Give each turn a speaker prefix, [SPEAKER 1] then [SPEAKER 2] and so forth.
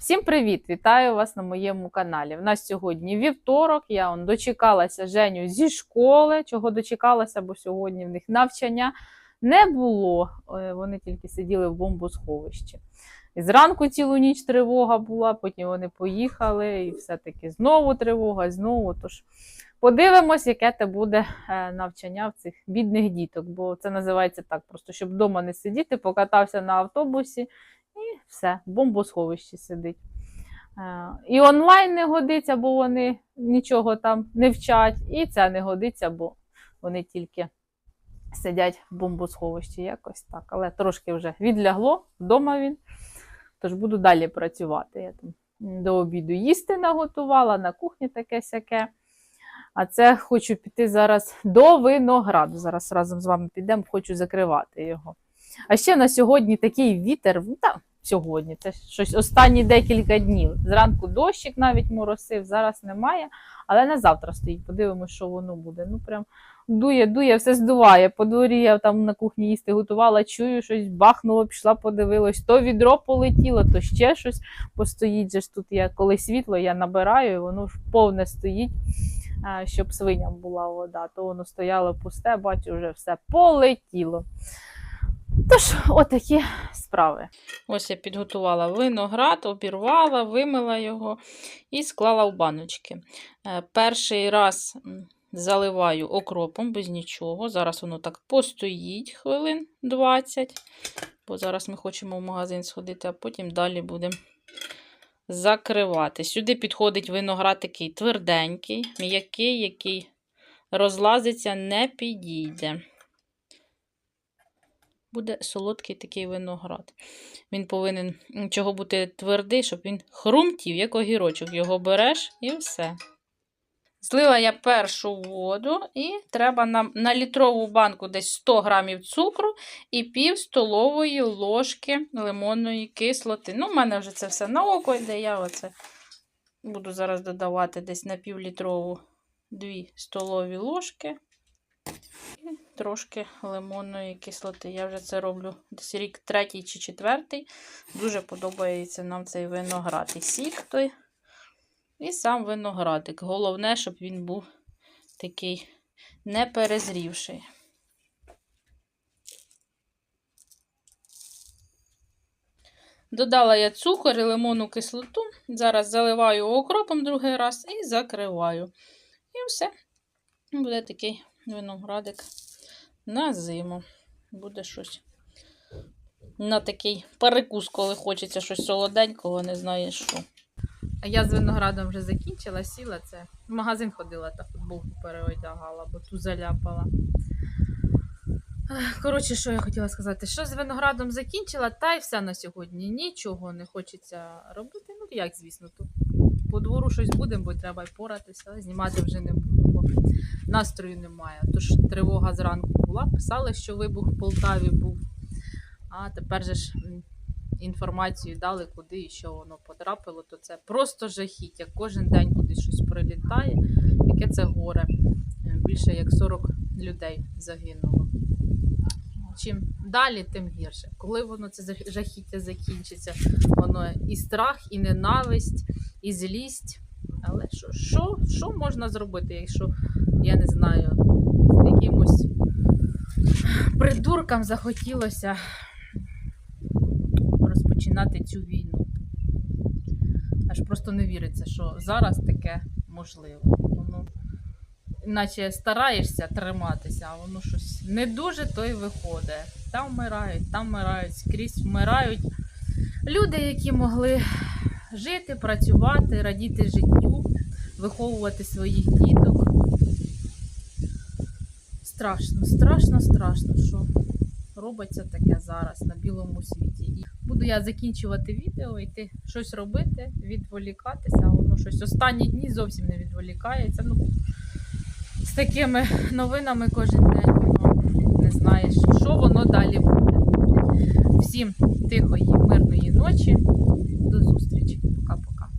[SPEAKER 1] Всім привіт! Вітаю вас на моєму каналі. У нас сьогодні вівторок. Я он, дочекалася Женю зі школи. Чого дочекалася, бо сьогодні в них навчання не було. Е, Вони тільки сиділи в бомбосховищі. І зранку цілу ніч тривога була, потім вони поїхали, і все-таки знову тривога, знову. Тож подивимось, яке це буде е, навчання в цих бідних діток, бо це називається так, просто щоб вдома не сидіти, покатався на автобусі і все, в бомбосховищі сидить. Е, І онлайн не годиться, бо вони нічого там не вчать, і це не годиться, бо вони тільки сидять в бомбосховищі. Якось так. Але трошки вже відлягло, вдома він. Тож буду далі працювати. Я там до обіду їсти наготувала, на кухні таке сяке. А це хочу піти зараз до винограду. Зараз разом з вами підемо, хочу закривати його. А ще на сьогодні такий вітер, та, сьогодні, це щось останні декілька днів. Зранку дощик навіть моросив, зараз немає, але на завтра стоїть. Подивимося, що воно буде. Ну прям дує, дує, все здуває. По дворі я там на кухні їсти готувала, чую, щось бахнуло, пішла, подивилась. То відро полетіло, то ще щось постоїть. Же ж тут я коли світло, я набираю, і воно ж повне стоїть. Щоб свиням була вода, то воно стояло пусте, бачу, вже все полетіло. Тож, отакі справи. Ось я підготувала виноград, обірвала, вимила його і склала в баночки. Е, Перший раз заливаю окропом без нічого. Зараз воно так постоїть хвилин 20, бо зараз ми хочемо в магазин сходити, а потім далі будемо закривати. Сюди підходить виноград такий тверденький, м'який, який розлазиться, не підійде буде солодкий такий виноград. Він повинен чого бути твердий, щоб він хрумтів, як огірочок. Його береш і все. Злила я першу воду, і треба нам на літрову банку десь 100 грамів цукру і пів столової ложки лимонної кислоти. Ну, в мене вже це все на око йде. Я оце буду зараз додавати десь на півлітрову 2 столові ложки і трошки лимонної кислоти. Я вже це роблю десь рік третій чи четвертий. Дуже подобається нам цей виноград. І сік той, і сам виноградик. Головне, щоб він був такий не перезрівший. Додала я цукор і лимонну кислоту. Зараз заливаю окропом другий раз і закриваю. І все. Буде такий виноградик на зиму. Буде щось на такий перекус, коли хочеться щось солоденького, не знаєш що. А я з виноградом вже закінчила, сіла це. В магазин ходила та футболку переодягала, бо ту заляпала. Коротше, що я хотіла сказати, що з виноградом закінчила, та й все на сьогодні. Нічого не хочеться робити. Ну, як, звісно, тут по двору щось будемо, бо треба й поратися, але знімати вже не буду, бо настрою немає. Тож тривога зранку була, писали, що вибух в Полтаві був. А тепер же ж інформацію дали, куди і що воно потрапило, то це просто жахіття. Кожен день кудись щось прилітає. Яке це горе. Більше як 40 людей загинуло. Чим далі, тим гірше. Коли воно це жахіття закінчиться, воно і страх, і ненависть, і злість. Але що, що, що можна зробити, якщо, я не знаю, якимось придуркам захотілося розпочинати цю війну? Аж просто не віриться, що зараз таке можливо. Наче стараєшся триматися, а воно щось не дуже то й виходить. Там вмирають, там вмирають, скрізь вмирають люди, які могли жити, працювати, радіти життю, виховувати своїх діток. Страшно, страшно, страшно, що робиться таке зараз на білому світі. І буду я закінчувати відео, йти щось робити, відволікатися, воно щось останні дні зовсім не відволікається. Ну, з такими новинами кожен день не знаєш, що воно далі буде. Всім тихої, мирної ночі. До зустрічі. Пока-пока.